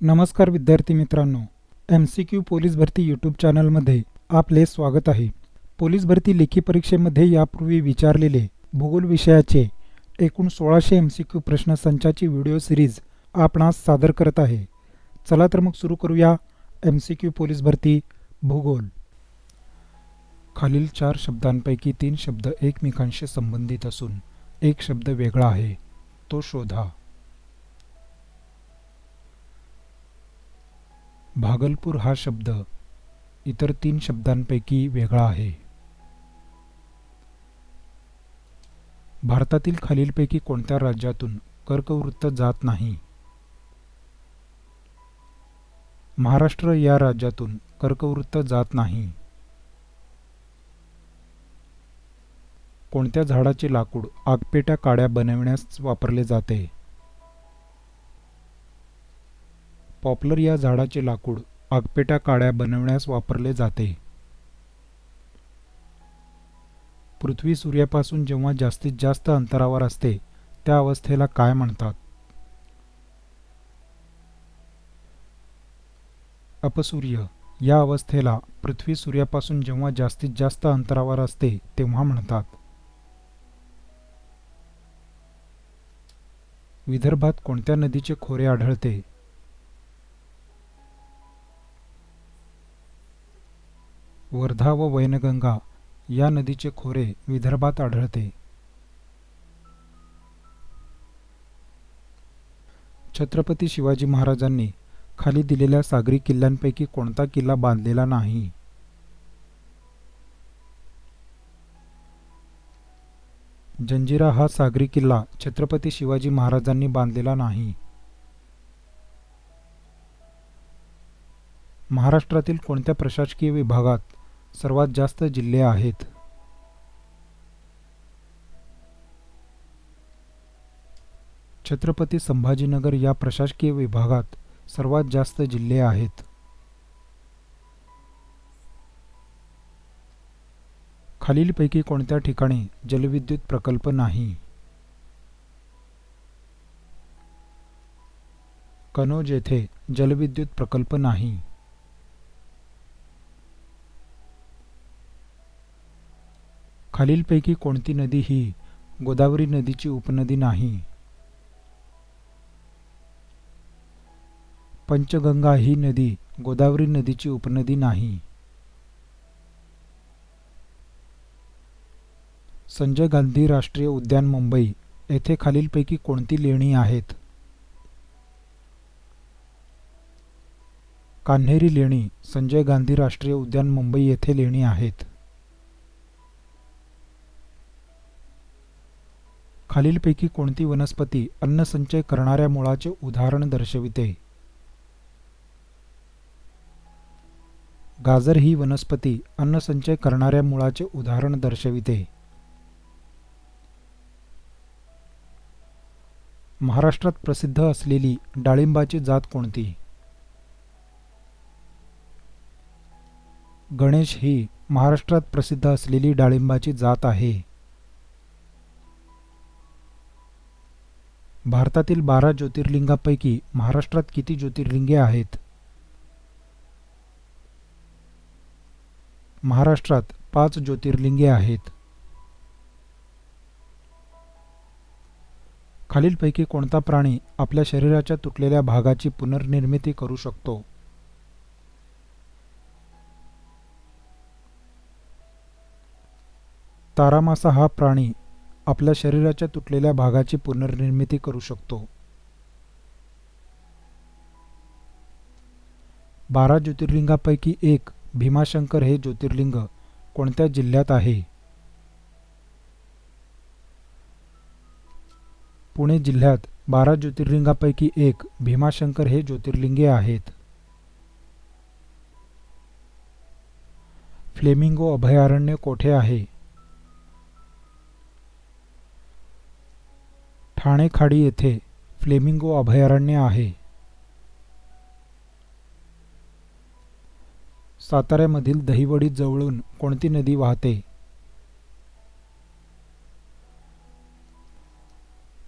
नमस्कार विद्यार्थी मित्रांनो एम सी क्यू पोलीस भरती यूट्यूब चॅनलमध्ये आपले स्वागत आहे. पोलीस भरती लेखी परीक्षेमध्ये यापूर्वी विचारलेले भूगोल विषयाचे एकूण सोळाशे एम सी क्यू प्रश्नसंचाची व्हिडिओ सिरीज आपणास सादर करत आहे. चला तर मग सुरू करूया एम सी क्यू पोलीस भरती भूगोल. खालील चार शब्दांपैकी तीन शब्द एकमेकांशी संबंधित असून एक शब्द वेगळा आहे तो शोधा. भागलपूर हा शब्द इतर तीन शब्दांपैकी वेगळा आहे. भारतातील खालीलपैकी कोणत्या राज्यातून कर्कवृत्त जात नाही? महाराष्ट्र या राज्यातून कर्कवृत्त जात नाही. कोणत्या झाडाचे लाकूड आगपेट्या काड्या बनविण्यास वापरले जाते? पॉपलर या झाडाचे लाकूड आगपेट्या काड्या बनवण्यास वापरले जाते. पृथ्वी सूर्यापासून जेव्हा जास्तीत जास्त अंतरावर असते त्या अवस्थेला काय म्हणतात? अपसूर्य. या अवस्थेला पृथ्वी सूर्यापासून जेव्हा जास्तीत जास्त अंतरावर असते तेव्हा म्हणतात. विदर्भात कोणत्या नदीचे खोरे आढळते? वर्धा व वैनगंगा या नदीचे खोरे विदर्भात आढळते. छत्रपती शिवाजी महाराजांनी खाली दिलेल्या सागरी किल्ल्यांपैकी कोणता किल्ला बांधलेला नाही? जंजिरा हा सागरी किल्ला छत्रपती शिवाजी महाराजांनी बांधलेला नाही. महाराष्ट्रातील कोणत्या प्रशासकीय विभागात सर्वात जास्त जिल्हे आहेत. छत्रपती संभाजीनगर या प्रशासकीय विभागात सर्वात जास्त जिल्हे आहेत. खालीलपैकी कोणत्या ठिकाणी जलविद्युत प्रकल्प नाही? कनोज येथे जलविद्युत प्रकल्प नाही. खालीलपैकी कोणती नदी ही गोदावरी नदीची उपनदी नाही? पंचगंगा ही नदी गोदावरी नदीची उपनदी नाही. संजय गांधी राष्ट्रीय उद्यान मुंबई येथे खालीलपैकी कोणती लेणी आहेत? कान्हेरी लेणी संजय गांधी राष्ट्रीय उद्यान मुंबई येथे लेणी आहेत. खालीलपैकी कोणती वनस्पती अन्नसंचय करणाऱ्या मुळाचे उदाहरण दर्शविते? गाजर ही वनस्पती अन्नसंचय करणाऱ्या मुळाचे उदाहरण दर्शविते. महाराष्ट्रात प्रसिद्ध असलेली डाळिंबाची जात कोणती? गणेश ही महाराष्ट्रात प्रसिद्ध असलेली डाळिंबाची जात आहे. भारतातील बारा ज्योतिर्लिंगापैकी महाराष्ट्रात किती ज्योतिर्लिंगे आहेत? महाराष्ट्रात पाच ज्योतिर्लिंगे आहेत. खालीलपैकी कोणता प्राणी आपल्या शरीराच्या तुटलेल्या भागाची पुनर्निर्मिती करू शकतो? तारामासा हा प्राणी आपल्या शरीराच्या तुटलेल्या भागाची पुनर्निर्मिती करू शकतो. बारा ज्योतिर्लिंगापैकी एक भीमाशंकर हे ज्योतिर्लिंग कोणत्या जिल्ह्यात आहे? पुणे जिल्ह्यात बारा ज्योतिर्लिंगापैकी एक भीमाशंकर हे ज्योतिर्लिंगे आहेत. फ्लेमिंगो अभयारण्य कोठे आहे? ठाणे खाडी येथे फ्लेमिंगो अभयारण्य आहे. साताऱ्यामधील दहिवडी जवळून कोणती नदी वाहते?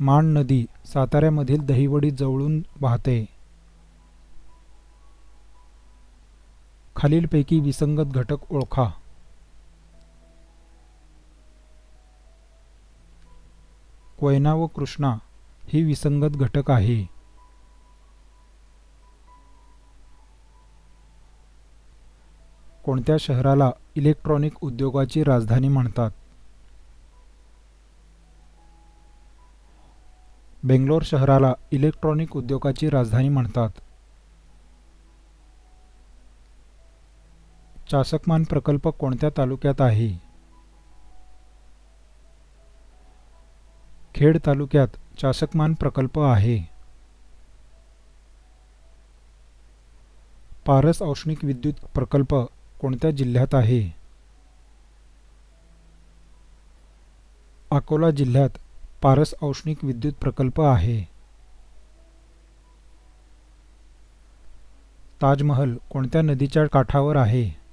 माण नदी साताऱ्यामधील दहिवडी जवळून वाहते. खालीलपैकी विसंगत घटक ओळखा. कोयना व कृष्णा ही विसंगत घटक आहे. कोणत्या शहराला इलेक्ट्रॉनिक उद्योगाची राजधानी म्हणतात? बेंगलोर शहराला इलेक्ट्रॉनिक उद्योगाची राजधानी म्हणतात. चासकमान प्रकल्प कोणत्या तालुक्यात आहे? खेड तालुक्यात चासकमान प्रकल्प आहे. पारस औष्णिक विद्युत प्रकल्प कोणत्या जिल्ह्यात आहे? अकोला जिल्ह्यात पारस औष्णिक विद्युत प्रकल्प आहे. ताजमहल कोणत्या नदीच्या काठावर आहे?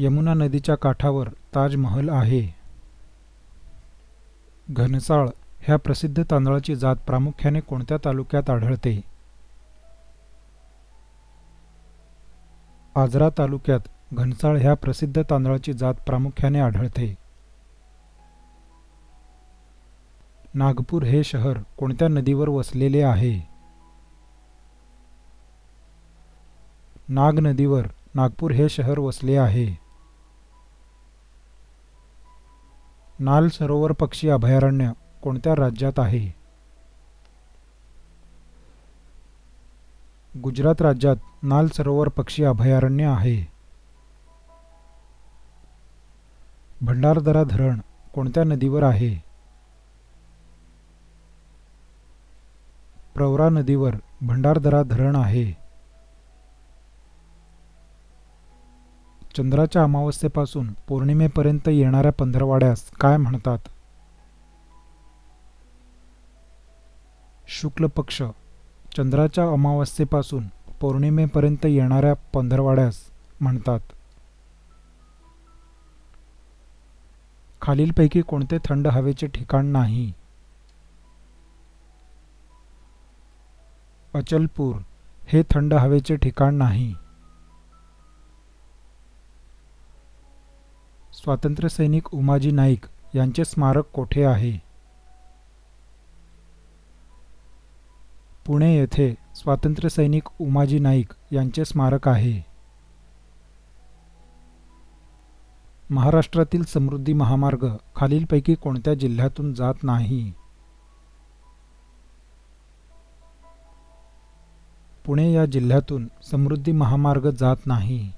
यमुना नदीच्या काठावर ताजमहल आहे. घनसाळ ह्या प्रसिद्ध तांदळाची जात प्रामुख्याने कोणत्या तालुक्यात आढळते? आजरा तालुक्यात घनसाळ ह्या प्रसिद्ध तांदळाची जात प्रामुख्याने आढळते. नागपूर हे शहर कोणत्या नदीवर वसलेले आहे? नाग नदीवर नागपूर हे शहर वसले आहे. नाल सरोवर पक्षी अभयारण्य कोणत्या राज्यात आहे? गुजरात राज्यात नाल सरोवर पक्षी अभयारण्य आहे. भंडारदरा धरण कोणत्या नदीवर आहे? प्रवरा नदीवर भंडारदरा धरण आहे. चंद्राच्या अमावस्येपासून पौर्णिमेपर्यंत येणाऱ्या पंधरवाड्यास काय म्हणतात? शुक्ल पक्ष चंद्राच्या अमावस्येपासून पौर्णिमेपर्यंत येणाऱ्या पंधरवाड्यास म्हणतात. खालीलपैकी कोणते थंड हवेचे ठिकाण नाही? अचलपूर हे थंड हवेचे ठिकाण नाही. स्वातंत्र्यसैनिक उमाजी नाईक यांचे स्मारक कोठे आहे? पुणे येथे स्वातंत्र्यसैनिक उमाजी नाईक यांचे स्मारक आहे. महाराष्ट्रातील समृद्धी महामार्ग खालीलपैकी कोणत्या जिल्ह्यातून जात नाही? पुणे या जिल्ह्यातून समृद्धी महामार्ग जात नाही.